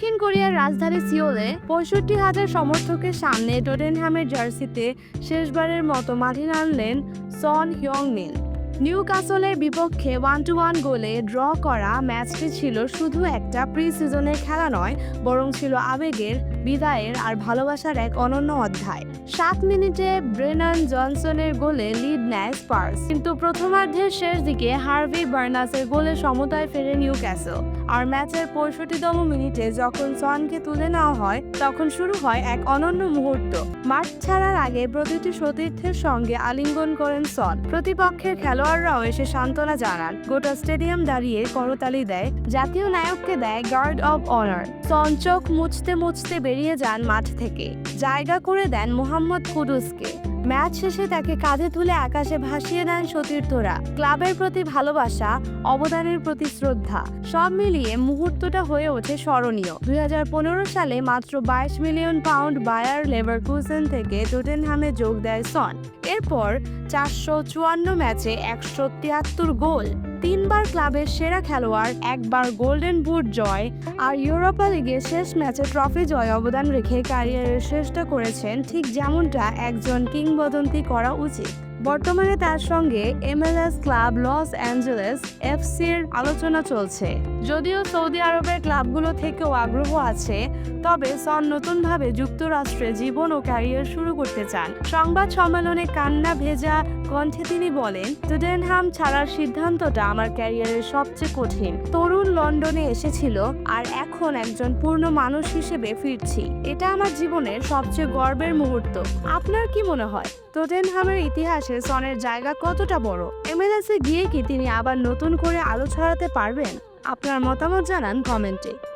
কোরিয়ার রাজধানী সিওলে পঁয়ষট্টি হাজার সমর্থকের সামনে টটেনহ্যামের জার্সিতে শেষবারের মতো মাঠে নামলেন সন হিয়ং মিন নিউ কাসলের বিপক্ষে ওয়ান টু ওয়ান গোলে ড্র করা ম্যাচটি ছিল শুধু একটা প্রি সিজনের খেলা নয়, বরং ছিল আবেগের বিদায়ের আর ভালোবাসার এক অনন্য অধ্যায়। সাত মিনিটে ব্রেনান জনসনের গোলে লিড নেয় স্পার্স। কিন্তু প্রথমার্ধের শেষ দিকে হার্ভি বার্নাসের গোলে সমতায় ফেরে নিউ ক্যাসল আর ম্যাচের পঁয়ষট্টিতম মিনিটে যখন সনকে তুলে নেওয়া হয়, তখন শুরু হয় এক অনন্য মুহূর্ত। মাঠ ছাড়ার আগে প্রতিটি সতীর্থের সঙ্গে আলিঙ্গন করেন সন প্রতিপক্ষের খেলোয়াড়রাও এসে সান্ত্বনা জানান। গোটা স্টেডিয়াম দাঁড়িয়ে করতালি দেয়। জাতীয় নায়ককে দেয় গার্ড অব অনার। সন চোখ মুছতে মুছতে বেরিয়ে যান মাঠ থেকে। জায়গা করে দেন মোহাম্মদ কুদুসকে। ম্যাচ শেষে তাকে কাঁধে তুলে আকাশে ভাসিয়ে দেন সতীর্থরা। ক্লাবের প্রতি ভালোবাসা, অবদানের প্রতি শ্রদ্ধা, সব মিলিয়ে মুহূর্তটা হয়ে ওঠে স্মরণীয়। দুই হাজার পনেরো সালে মাত্র বাইশ মিলিয়ন পাউন্ড বায়ার লেভারকুসেন থেকে টোটেনহামে যোগ দেয় সন। এরপর চারশো চুয়ান্ন ম্যাচে একশো তিয়াত্তর গোল, তিনবার ক্লাবের সেরা খেলোয়াড়, একবার গোল্ডেন বুট জয় আর ইউরোপা লিগে শেষ ম্যাচে ট্রফি জয় অবদান রেখে ক্যারিয়ারের শেষটা করেছেন ঠিক যেমনটা একজন কিংবদন্তি করা উচিত। বর্তমানে তার সঙ্গে এমএলএস ক্লাব লস অ্যাঞ্জেলেস এফসির আলোচনা চলছে। যদিও সৌদি আরবের ক্লাবগুলো থেকেও আগ্রহ আছে, তবে সন নতুনভাবে যুক্তরাষ্ট্রে জীবন ও ক্যারিয়ার শুরু করতে চান। সংবাদ সম্মেলনে কান্না ভেজা কণ্ঠে তিনি বলেন টুডেনহাম ছাড়ার সিদ্ধান্তটা আমার ক্যারিয়ারের সবচেয়ে কঠিন। তরুণ লন্ডনে এসেছিল আর এখন একজন পূর্ণ মানুষ হিসেবে ফিরছি। এটা আমার জীবনের সবচেয়ে গর্বের মুহূর্ত। আপনার কি মনে হয়? টটেনহামের ইতিহাসে সনের জায়গা কতটা বড়? এমএলএসে গিয়ে কি তিনি আবার নতুন করে আলো ছড়াতে পারবেন? আপনার মতামত জানান কমেন্টে।